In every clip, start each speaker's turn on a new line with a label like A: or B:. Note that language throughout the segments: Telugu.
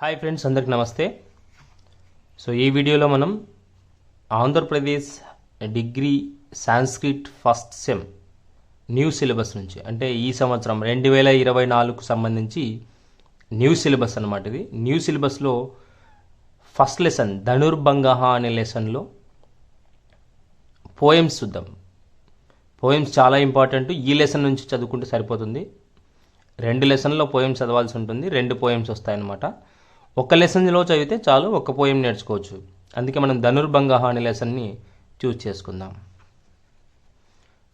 A: హాయ్ ఫ్రెండ్స్ అందరికి నమస్తే. సో ఈ వీడియోలో మనం Andhra Pradesh degree Sanskrit first sem new syllabus నుంచి అంటే ఈ సంవత్సరం రెండు వేల ఇరవై నాలుగుకు సంబంధించి న్యూ సిలబస్ అనమాట ఇది. న్యూ సిలబస్లో ఫస్ట్ లెసన్ ధనుర్భంగహ అనే లెసన్లో పోయమ్స్ చూద్దాం. పోయమ్స్ చాలా ఇంపార్టెంట్ ఈ లెసన్ నుంచి చదువుకుంటే సరిపోతుంది. రెండు లెసన్లో పోయమ్స్ చదవాల్సి ఉంటుంది. రెండు పోయమ్స్ వస్తాయన్నమాట. ఒక లెసన్లో చదివితే చాలు ఒక పోయం నేర్చుకోవచ్చు. అందుకే మనం ధనుర్భంగ అనే లెసన్ని చూస్ చేసుకుందాం.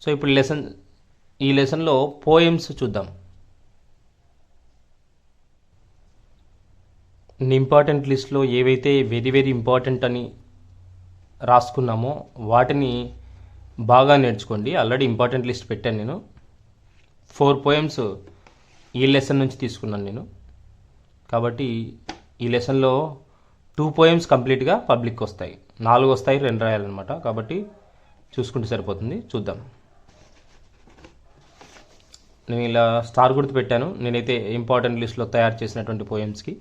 A: సో ఇప్పుడు లెసన్ ఈ లెసన్లో పోయమ్స్ చూద్దాం. ఇంపార్టెంట్ లిస్ట్లో ఏవైతే వెరీ వెరీ ఇంపార్టెంట్ అని రాసుకున్నామో వాటిని బాగా నేర్చుకోండి. ఆల్రెడీ ఇంపార్టెంట్ లిస్ట్ పెట్టాను నేను. ఫోర్ పోయమ్స్ ఈ లెసన్ నుంచి తీసుకున్నాను నేను. కాబట్టి ఈ లెసన్లో టూ పోయమ్స్ కంప్లీట్గా పబ్లిక్ వస్తాయి. నాలుగు వస్తాయి రెండు రాయాలన్నమాట. కాబట్టి చూసుకుంటే సరిపోతుంది. చూద్దాం. నేను ఇలా స్టార్ గుర్తు పెట్టాను. నేనైతే ఇంపార్టెంట్ లిస్ట్లో తయారు చేసినటువంటి పోయమ్స్కి.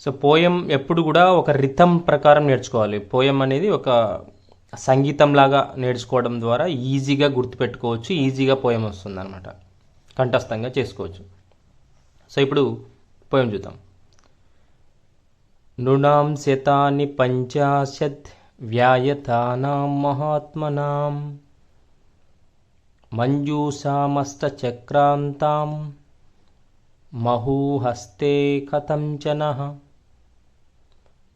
A: సో పోయం ఎప్పుడు కూడా ఒక రిథం ప్రకారం నేర్చుకోవాలి. పోయం అనేది ఒక సంగీతంలాగా నేర్చుకోవడం ద్వారా ఈజీగా గుర్తుపెట్టుకోవచ్చు. ఈజీగా పోయం వస్తుంది అనమాట కంఠస్థంగా చేసుకోవచ్చు. సో ఇప్పుడు పోయం చూద్దాం. నృణాం శతాని పంచాశత్ వ్యాయతానాం మహాత్మనాం మంజూషామస్తచక్రాంతాం మహూహస్తే కథంచన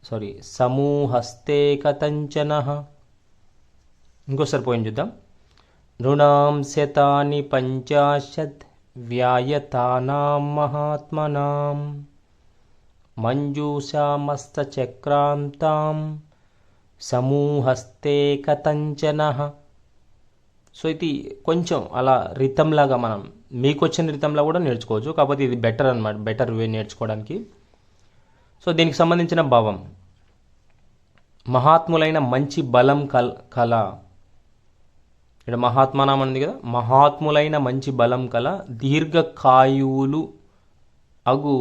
A: సారీ సమూహస్తే కథంచన ఇంకోసారి పోయిన చూద్దాం. నృణాం శతాని పంచాశత్ వ్యాయతానాం మహాత్మనాం। మంజూషామస్తచక్రాంతాం సమూహస్తే కథంచన సో ఇది కొంచెం అలా రితంలాగా మనం మీకు వచ్చిన రితంలా కూడా నేర్చుకోవచ్చు కాకపోతే ఇది బెటర్ అనమాట బెటర్ వే నేర్చుకోవడానికి. సో దీనికి సంబంధించిన భావం. మహాత్ములైన మంచి బలం కల్ కళ. ఇక్కడ మహాత్మానామం ఉంది కదా మహాత్ములైన మంచి బలం కల దీర్ఘకాయువులు అగు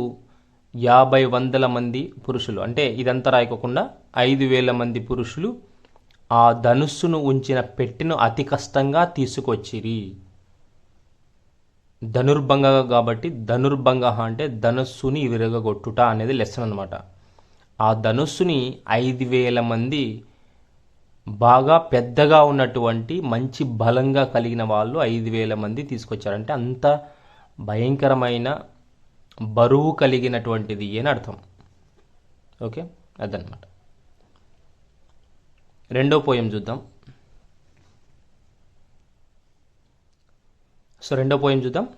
A: యాభై వందల మంది పురుషులు. అంటే ఇదంతా రాయకోకుండా ఐదు వేల మంది పురుషులు ఆ ధనుస్సును ఉంచిన పెట్టెను అతి కష్టంగా తీసుకొచ్చిరి. ధనుర్భంగ కాబట్టి ధనుర్భంగ అంటే ధనుస్సుని విరగగొట్టుట అనేది లెసన్ అనమాట ఆ ధనుస్సుని ఐదు వేల మంది బాగా పెద్దగా ఉన్నటువంటి మంచి బలంగా కలిగిన వాళ్ళు ఐదు వేల మంది తీసుకొచ్చారంటే అంత భయంకరమైన బరువు కలిగినటువంటిది అని అర్థం. ఓకే? అదనమాట రెండో పోయం చూద్దాం. సో రెండో పోయం చూద్దాం.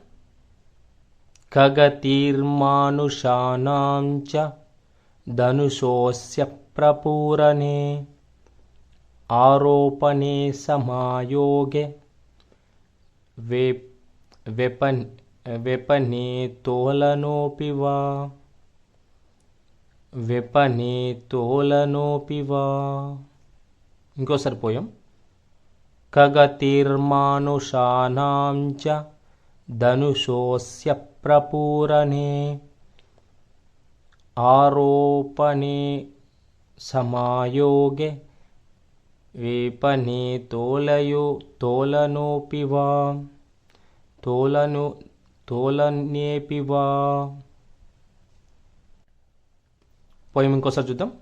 A: ఖగతీర్మానుషానాం చ ధనుషోస్య ప్రపూరనే ఆరోపణే సమాయోగే. వే వెపన్ వెపనే తోలనోపి వా వెపనే ఇంకోసారి పోయాం. ఖగతిర్మానుషానాం చ ధనుషోస్య ప్రపూరణే ఆరోపణే సమాయోగే వేపనే తోలయో తోలనోపి వా తోలను తోలనేపి వా. పోయం ఇంకోసారి చూద్దాం.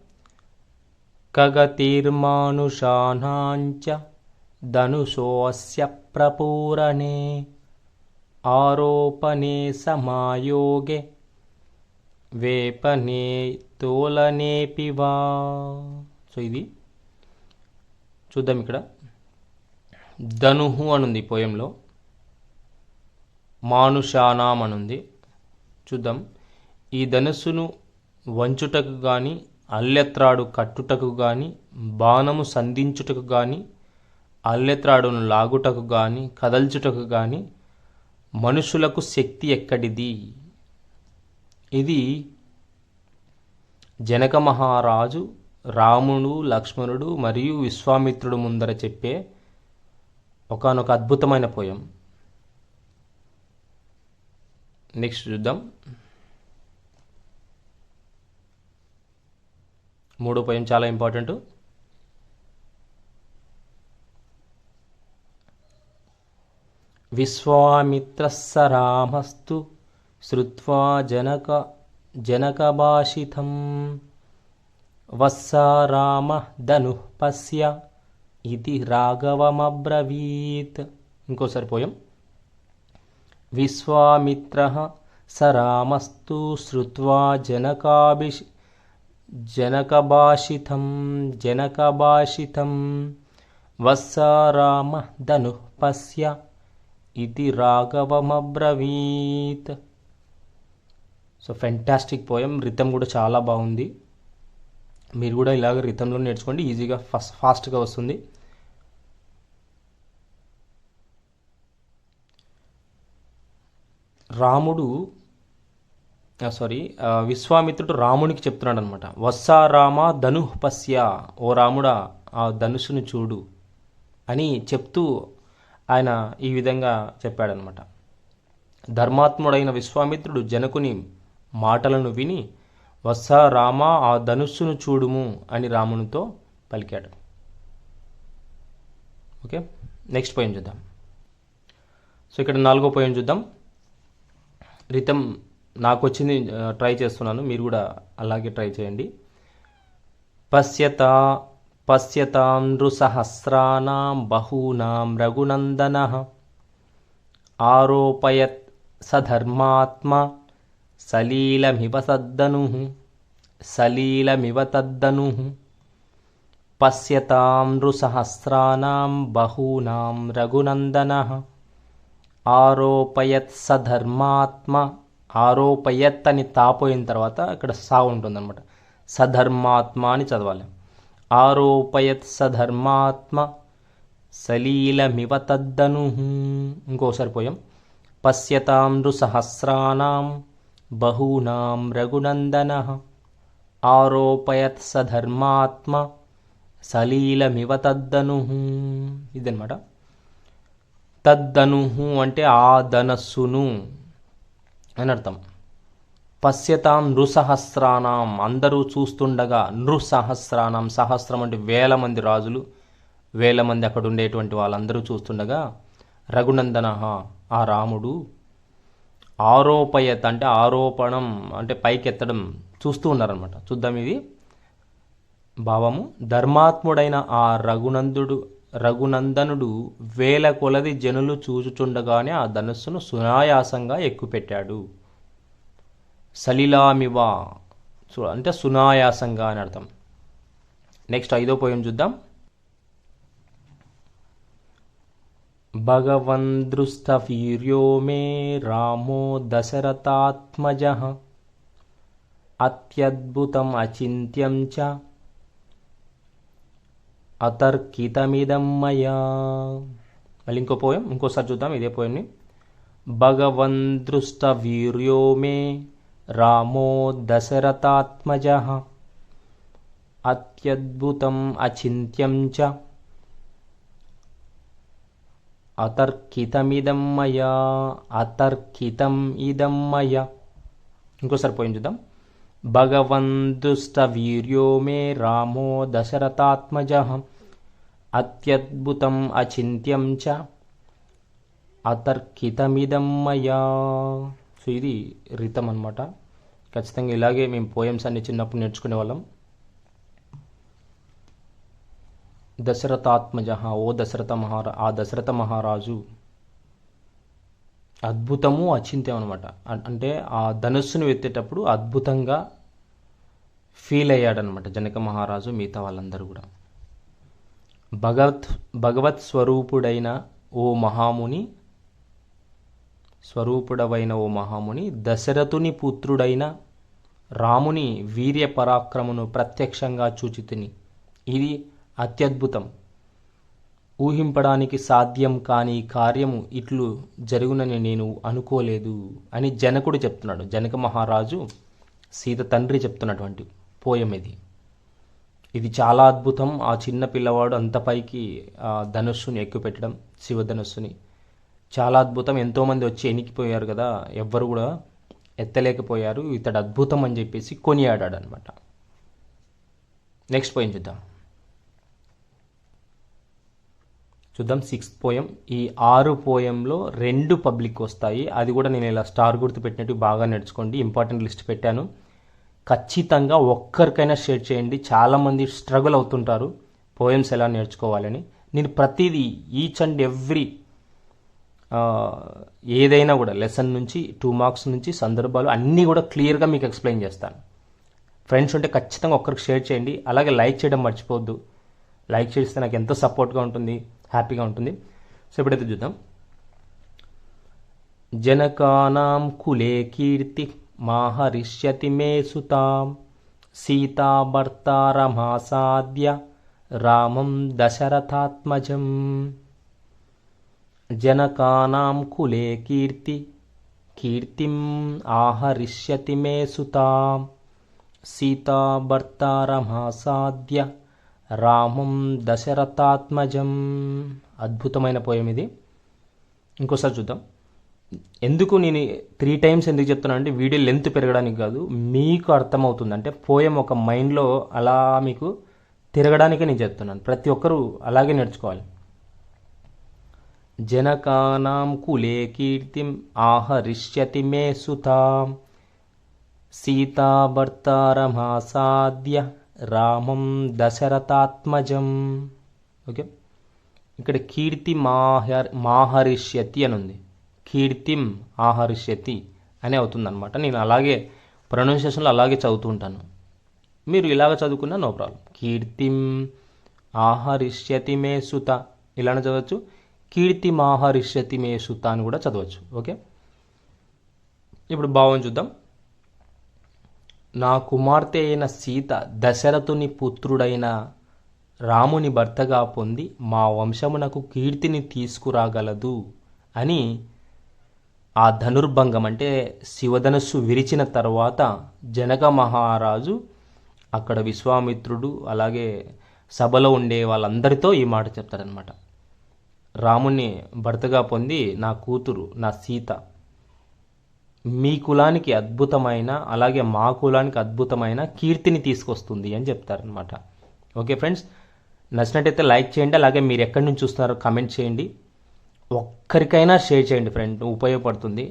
A: ఖగతిర్మానుషానాంచ ధనుషోస్య ప్రపూరణే ఆరోపణే సమాయోగే వేపనే తోలనేపి వా. సో ఇది చూద్దాం ఇక్కడ. ధనుహు అనుంది పోయంలో మానుషానాం అనుంది చూద్దాం. ఈ ధనుస్సును వంచుటకు కానీ అల్లెత్రాడు కట్టుటకు కానీ బాణము సంధించుటకు కానీ అల్లెత్రాడును లాగుటకు కానీ కదల్చుటకు కానీ మనుషులకు శక్తి ఎక్కడిది? ఇది జనక మహారాజు రాముడు లక్ష్మణుడు మరియు విశ్వామిత్రుడు ముందర చెప్పే ఒకనొక అద్భుతమైన పోయం. నెక్స్ట్ చూద్దాం. మూడో పోయం చాలా ఇంపార్టెంట్. విశ్వామిత్రస్స రామస్తు శ్రుత్వా జనక జనకభాషితం వత్స రామ ధను పశ్య ఇది రాఘవమబ్రవీత్. ఇంకోసారి పోయం. విశ్వామిత్ర స రామస్తు శ్రుత్వా జనకాభిష్ జనకభాషితం జనకభాషితం. వత్స రామ ధను పశ్య ఇది రాఘవమబ్రవీత్. సో ఫెంటాస్టిక్ పోయం రితం కూడా చాలా బాగుంది. మీరు కూడా ఇలాగ రితంలో నేర్చుకోండి. ఈజీగా ఫస్ట్ ఫాస్ట్గా వస్తుంది. రాముడు సారీ విశ్వామిత్రుడు రామునికి చెప్తున్నాడు అనమాట వత్సా రామ ధను పశ్య ఓ రాముడా ఆ ధనుసును చూడు అని చెప్తూ ఆయన ఈ విధంగా చెప్పాడనమాట ధర్మాత్ముడైన విశ్వామిత్రుడు జనకుని మాటలను విని వత్స రామ ఆ ధనుస్సును చూడుము అని రామునితో పలికాడు. ఓకే నెక్స్ట్ పోయం చూద్దాం. సో ఇక్కడ నాలుగో పోయం చూద్దాం. రితం నాకు వచ్చింది ట్రై చేస్తున్నాను. మీరు కూడా అలాగే ట్రై చేయండి. పశ్యత పశ్యతాం నృసహస్రాణం బహూనాం రఘునందన. ఆరోపయత్ సధర్మాత్మ సలీలమివ సద్దను. సలీలమివ తద్దను. పశ్యతాం నృసహస్రాణం బహూనాం రఘునందన. ఆరోపయత్ సధర్మాత్మ. ఆరోపయత్ అని తాపోయిన తర్వాత ఇక్కడ సా ఉంటుందన్నమాట. సధర్మాత్మ అని చదవాలి. ఆరోపయత్ సధర్మాత్మ. సలీలమివ తద్దను. ఇంకోసారి పోయాం. పశ్యతాం నృసహస్రాణం బహూనాం రఘునందన. ఆరోపయత్ సధర్మాత్మ. సలీలమివ తద్దను. ఇదనమాట తద్దను అంటే ఆ ధనస్సును అని అర్థం. పశ్యతాం నృసహస్రాణం అందరూ చూస్తుండగా నృసహస్రాణం సహస్రం అంటే వేల మంది రాజులు. వేల మంది అక్కడ ఉండేటువంటి వాళ్ళందరూ చూస్తుండగా రఘునందన ఆ రాముడు ఆరోపయత్ అంటే ఆరోపణం అంటే పైకెత్తడం చూస్తూ ఉన్నారనమాట చూద్దాం ఇది. భావము ధర్మాత్ముడైన ఆ రఘునందుడు రఘునందనుడు వేల కొలది జనులు చూచుచుండగానే ఆ ధనుస్సును సునాయాసంగా ఎక్కుపెట్టాడు. సలిలామివా. చూ అంటే సునాయాసంగా అని అర్థం. నెక్స్ట్ ఐదో పోయం చూద్దాం. భగవందృష్టవీర్యో మే రామో దశరథాత్మజ అత్యద్భుతం అచింత్యం చ అతర్కితమిదమ్మయా. మళ్ళీ ఇంకో పోయం ఇంకోసారి చూద్దాం ఇదే పోయంని. భగవందృష్ట వీర్యో మే రామో దశరథాత్మజ. అత్యద్భుతం అచింత్యం చ. అతర్కితమిదం మయా అతర్కితం ఇదం మయా ఇంకోసారి పోయి చూద్దాం. భగవంతుష్ట వీర్యో మే రామో దశరథాత్మజ. అత్యద్భుతం అచింత్యం చ అతర్కితమిదం మయా. సో ఇది రితం అనమాట ఖచ్చితంగా ఇలాగే మేము పోయమ్స్ అన్ని చిన్నప్పుడు నేర్చుకునే వాళ్ళం. దశరథాత్మజ ఓ దశరథ మహారా ఆ దశరథ మహారాజు అద్భుతము అచింత్యం అనమాట అంటే ఆ ధనుస్సును ఎత్తేటప్పుడు అద్భుతంగా ఫీల్ అయ్యాడనమాట జనక మహారాజు మిగతా వాళ్ళందరూ కూడా. భగవత్ భగవత్ స్వరూపుడైన ఓ మహాముని స్వరూపుడవైన ఓ మహాముని దశరథుని పుత్రుడైన రాముని వీర్య పరాక్రమును ప్రత్యక్షంగా చూచితిని. ఇది అత్యద్భుతం. ఊహింపడానికి సాధ్యం కాని కార్యము ఇట్లు జరుగునని నేను అనుకోలేదు అని జనకుడు చెప్తున్నాడు. జనక మహారాజు సీత తండ్రి చెప్తున్నటువంటి పోయం ఇది ఇది చాలా అద్భుతం. ఆ చిన్న పిల్లవాడు అంత పైకి ఆ ధనుస్సుని ఎక్కుపెట్టడం శివధనుస్సుని చాలా అద్భుతం. ఎంతోమంది వచ్చి ఎనికిపోయారు కదా. ఎవ్వరు కూడా ఎత్తలేకపోయారు. ఇతడు అద్భుతం అని చెప్పేసి కొనియాడాడు అనమాట నెక్స్ట్ పోయం చూద్దాం. చూద్దాం సిక్స్త్ పోయం. ఈ ఆరు పోయంలో రెండు పబ్లిక్ వస్తాయి. అది కూడా నేను ఇలా స్టార్ గుర్తు పెట్టినట్టు బాగా నేర్చుకోండి ఇంపార్టెంట్ లిస్ట్ పెట్టాను. ఖచ్చితంగా ఒక్కరికైనా షేర్ చేయండి. చాలామంది స్ట్రగుల్ అవుతుంటారు. పోయమ్స్ ఎలా నేర్చుకోవాలని. నేను ప్రతిదీ ఈచ్ అండ్ ఎవ్రీ ఏదైనా కూడా లెసన్ నుంచి టూ మార్క్స్ నుంచి సందర్భాలు అన్నీ కూడా క్లియర్గా మీకు ఎక్స్ప్లెయిన్ చేస్తాను. ఫ్రెండ్స్ ఉంటే ఖచ్చితంగా ఒక్కరికి షేర్ చేయండి. అలాగే లైక్ చేయడం మర్చిపోవద్దు. లైక్ చేస్తే నాకు ఎంతో సపోర్ట్గా ఉంటుంది హ్యాపీగా ఉంటుంది. సో ఇప్పుడైతే చూద్దాం. జనకానాం కులే కీర్తి. మాహరిష్యతి మే సుతాం సీతా భర్తారమాసాద్య రామం దశరథాత్మజం. జనకానాం కులే కీర్తి కీర్తిం ఆహరిష్యతి మే సుతాం సీతా భర్తారమాసాద్య రామం దశరథాత్మజం. అద్భుతమైన పోయం ఇది ఇంకోసారి చూద్దాం. ఎందుకు నేను త్రీ టైమ్స్ ఎందుకు చెప్తున్నాను అంటే వీడియో లెంత్ పెరగడానికి కాదు మీకు అర్థమవుతుంది. అంటే పోయం ఒక మైండ్లో అలా మీకు తిరగడానికే నేను చెప్తున్నాను. ప్రతి ఒక్కరూ అలాగే నేర్చుకోవాలి. జనకానాం కులే కీర్తిం ఆహరిష్యతి మే సుతాం. సీతాభర్తారమాసాద్య రామం దశరథాత్మజం. ఓకే? ఇక్కడ కీర్తి మాహర్ మాహరిష్యతి అని ఉంది. కీర్తిం ఆహరిష్యతి అని అవుతుందన్నమాట. నేను అలాగే ప్రొనౌన్సియేషన్లో అలాగే చదువుతూ ఉంటాను మీరు ఇలాగ చదువుకున్నా నో ప్రాబ్లం. కీర్తిం ఆహరిష్యతి మే సుత ఇలానే చదవచ్చు. కీర్తి మాహరిష్యతి మే సుత అని కూడా చదవచ్చు. ఓకే? ఇప్పుడు భావం చూద్దాం. నా కుమార్తె అయిన సీత దశరథుని పుత్రుడైన రాముని భర్తగా పొంది మా వంశమునకు కీర్తిని తీసుకురాగలదు అని ఆ ధనుర్భంగం అంటే శివధనుస్సు విరిచిన తర్వాత జనక మహారాజు అక్కడ విశ్వామిత్రుడు అలాగే సభలో ఉండే వాళ్ళందరితో ఈ మాట చెప్తారనమాట రాముణ్ణి భర్తగా పొంది నా కూతురు నా సీత. మీ కులానికి అద్భుతమైన అలాగే మా కులానికి అద్భుతమైన కీర్తిని తీసుకొస్తుంది అని చెప్తారనమాట ఓకే ఫ్రెండ్స్ నచ్చినట్టయితే లైక్ చేయండి అలాగే మీరు ఎక్కడి నుంచి చూస్తున్నారో కమెంట్ చేయండి. ఒక్కరికైనా షేర్ చేయండి ఫ్రెండ్ ఉపయోగపడుతుంది.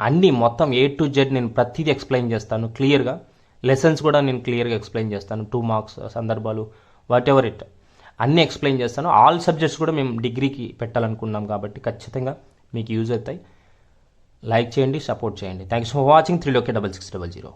A: అన్నీ మొత్తం ఏ టు జెడ్ నేను ప్రతిదీ ఎక్స్ప్లెయిన్ చేస్తాను క్లియర్గా లెసన్స్ కూడా నేను క్లియర్గా ఎక్స్ప్లెయిన్ చేస్తాను టూ మార్క్స్ సందర్భాలు వాట్ ఎవర్ ఇట్ అన్నీ ఎక్స్ప్లెయిన్ చేస్తాను. ఆల్ సబ్జెక్ట్స్ కూడా మేము డిగ్రీకి పెట్టాలనుకున్నాం కాబట్టి ఖచ్చితంగా మీకు యూజ్ అవుతాయి. లైక్ చేయండి సపోర్ట్ చేయండి. థ్యాంక్స్ ఫర్ వాచింగ్ త్రీ లోకే డబల్ సిక్స్ డబల్ జీరో